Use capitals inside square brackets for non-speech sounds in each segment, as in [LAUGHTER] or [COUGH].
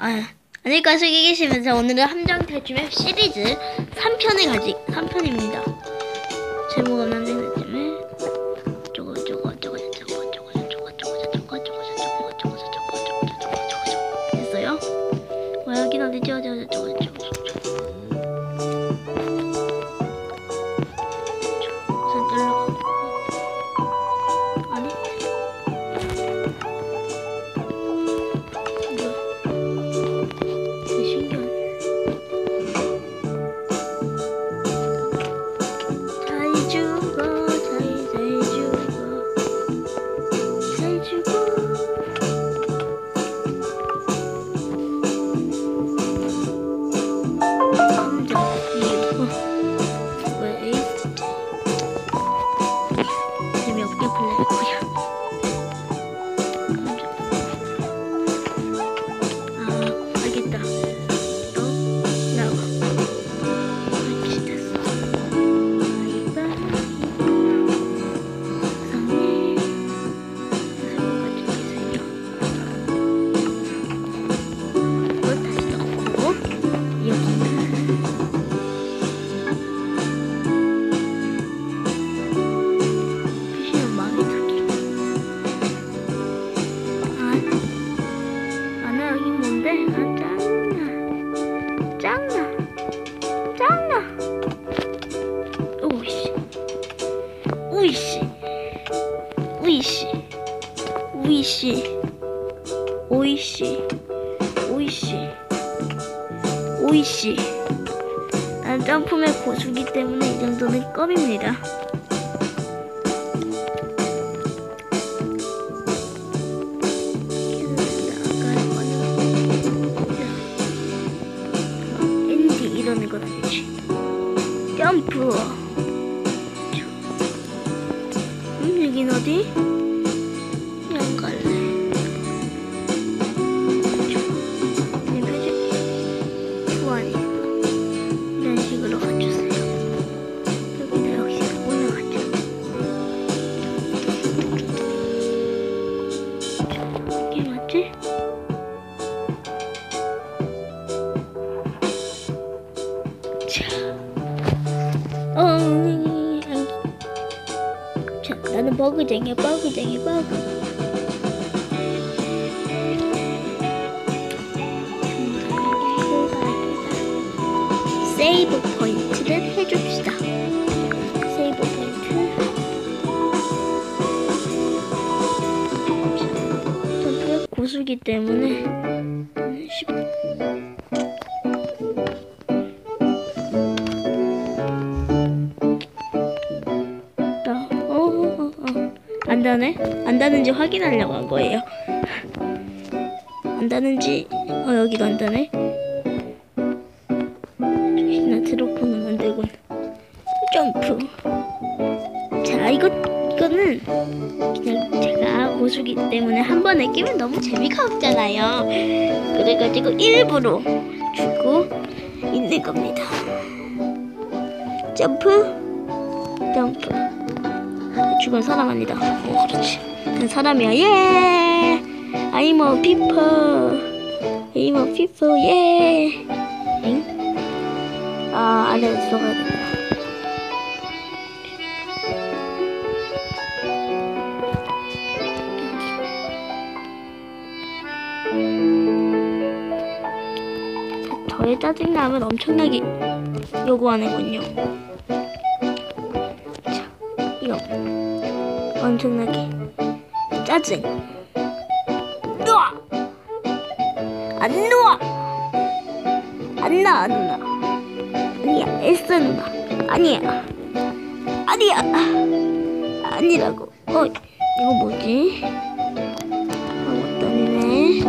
아, 안녕하십니까 수기계시면서 오늘은 함정 탈출맵 시리즈 3편을 가지 3편입니다. 제목은 함정 오이씨 오이씨 오이씨 오이씨 난 점프맨 고수기 때문에 이 정도는 껌입니다 나는 버그쟁이야, 버그쟁이, 버그. 세이브 포인트를 해줍시다. 세이브 포인트. 고수기 때문에 쉽. 안 다네? 안 다는지 확인하려고 한 거예요. 안 다는지, 어, 여기도 안 다네? 나 드롭폰은 안 되군. 점프. 자, 이거, 이거는 그냥 제가 고수기 때문에 한 번에 끼면 너무 재미가 없잖아요. 그래가지고 일부러 주고 있는 겁니다. 점프. 점프. 사람 아니다. 오, 그렇지. 난 사람이야. 예! I'm a people. I'm a people. 예! 엥? 아, 아래로 들어가야 된다. 저의 짜증남을 엄청나게 요구하는군요. 자, 이거 엄청나게 짜증. 놓아! 안 놓아! 안 나, 안 나. 아니야, 누나. 아니야. 아니야. 아니라고. 어, 이거 뭐지? 아무것도 아니네.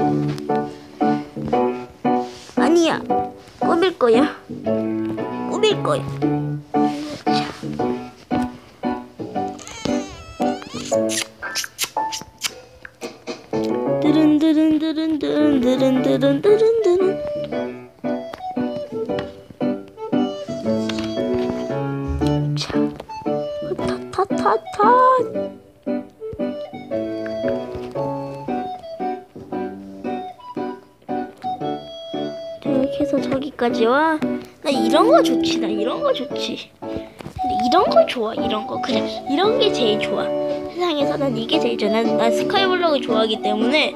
아니야. 꾸밀 거야. 꾸밀 거야. 드른드른드른드른드른드른드른 자, 타타타타. 이렇게 해서 저기까지 와. 나 이런 거 좋지. 나 이런 거 좋지. 이런 거 좋아. 이런 거. 그래. 이런 게 제일 좋아. 세상에서 난 이게 제일 좋아. 난, 난 스카이블럭을 좋아하기 때문에.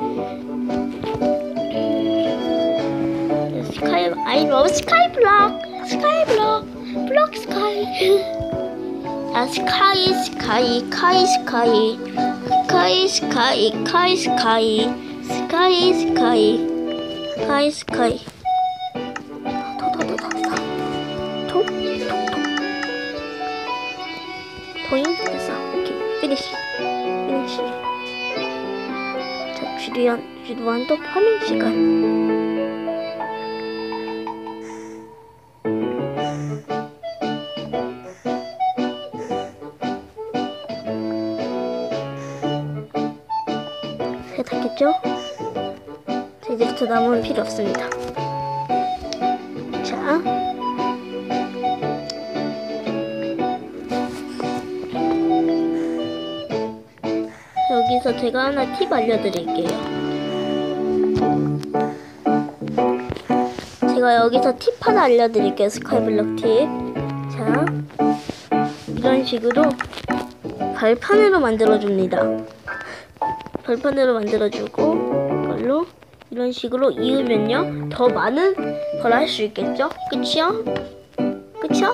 스카이, I love 스카이블럭. 스카이블럭. 블럭 스카이. 아, 스카이, 스카이, 카이, 스카이. 스카이, 스카이, 카이, 스카이. 스카이, 스카이. 스카이, 스카이. 더 겠죠? 자, 이제부터 나무는 필요 없습니다. 자. 여기서 제가 하나 팁 알려드릴게요. 제가 여기서 팁 하나 알려드릴게요. 스카이블럭 팁. 자, 이런 식으로 발판으로 만들어줍니다. 발판으로 만들어주고 이걸로 이런 식으로 이으면요 더 많은 걸 할 수 있겠죠? 그치요? 그쵸?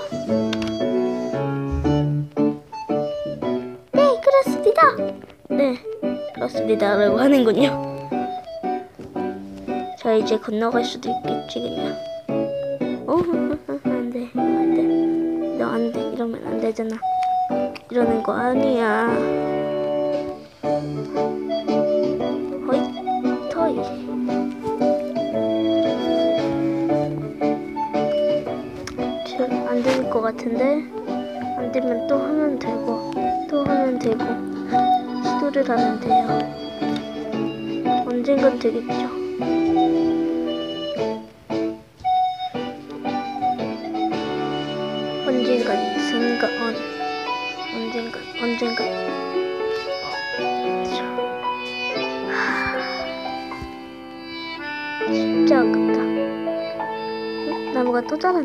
네 그렇습니다 네 그렇습니다 라고 하는군요 자 이제 건너갈 수도 있겠지 그냥 어? [LAUGHS] 안돼 안돼 너 안돼 이러면 안 되잖아 이러는 거 아니야 허이 토이. 지금 안 될 것 같은데? 안 되면 또 하면 되고 또 하면 되고 시도를 하면 돼요. 언젠간 되겠죠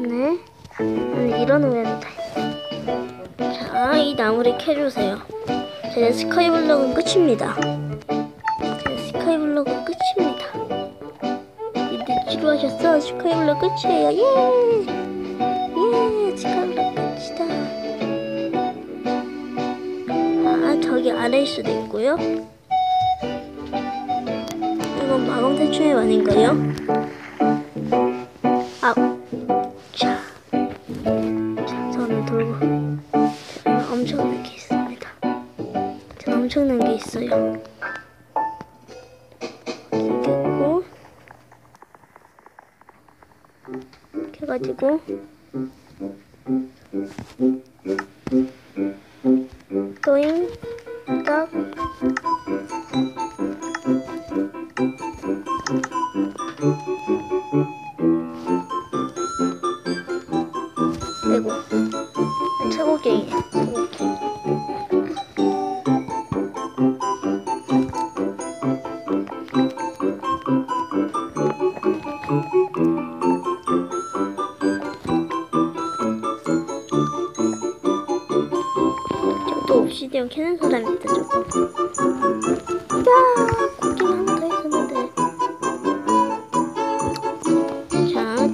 자랐네. 나는 이런 돼. 자, 이 나무를 캐주세요. 제 스카이블럭은 끝입니다. 제 스카이블럭은 끝입니다. 이들 지루하셨어? 스카이블럭 끝이에요. 예! 예! 스카이블럭 끝이다. 아, 저기 아래일 수도 있고요. 이건 탈출의 아닌가요? 있어요. 이겼고, 이렇게 해가지고, 또잉, 딱,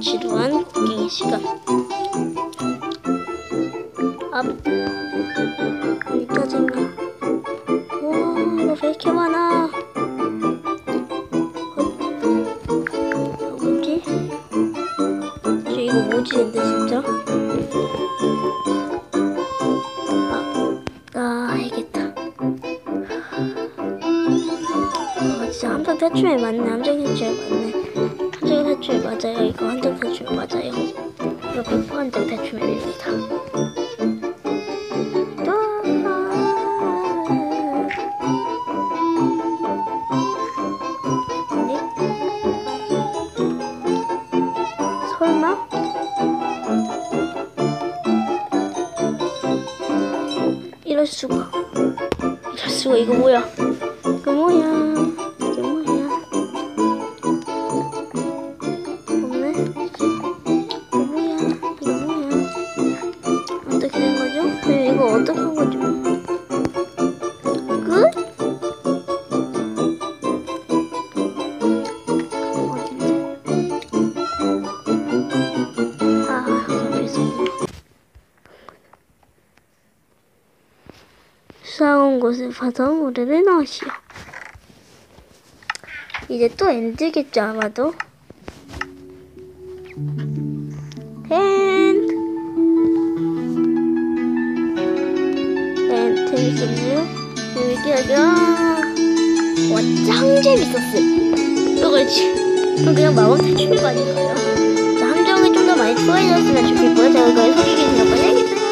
지루한 고갱이 시간. 앞. 아니 짜증나 우와 이거 왜 이렇게 많아? 어, 뭐지? 저 이거 뭐지 근데 진짜? 아, 아 알겠다. 아 맞네. 함정 탈출에 맞네 함정 탈출 맞아요 이거 함정 탈출 맞아요 이거 100% 함정 탈출입니다 아니? 설마? 이럴 수가. 이럴 수가 이거 뭐야? 것을 봐서 모래를 넣으시오. 이제 또 엔드겠죠 아마도. 엔드. 엔드 재밌었네요. 여기야. 와짱 재밌었어. 이거 지금 그냥 마법 탈출 아닌가요? 함정이 좀 더 많이 추가해줬으면 좋겠고요. 제가 이거 소개해드린 것 뻔하겠어요.